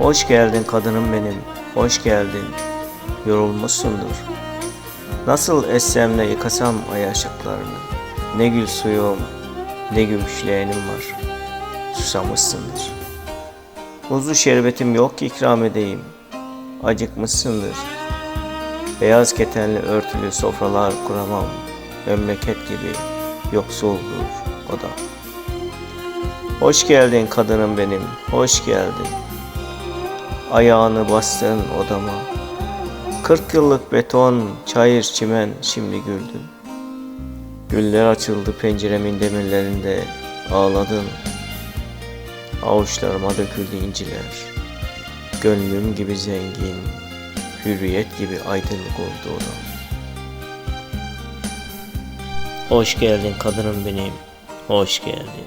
Hoş geldin kadınım benim, hoş geldin. Yorulmuşsundur. Nasıl essemle yıkasam ay ışıklarını. Ne gül suyum, ne gümüşleğenim var. Susamışsındır. Buzlu şerbetim yok ki ikram edeyim. Acıkmışsındır. Beyaz ketenli örtülü sofralar kuramam. Memleket gibi yoksuldur o da. Hoş geldin kadınım benim, hoş geldin. Ayağını bastın odama. Kırk yıllık beton, çayır, çimen şimdi güldün. Güller açıldı penceremin demirlerinde, ağladın. Avuçlarıma döküldü inciler. Gönlüm gibi zengin, hürriyet gibi aydınlık oldu odam. Hoş geldin kadınım benim, hoş geldin.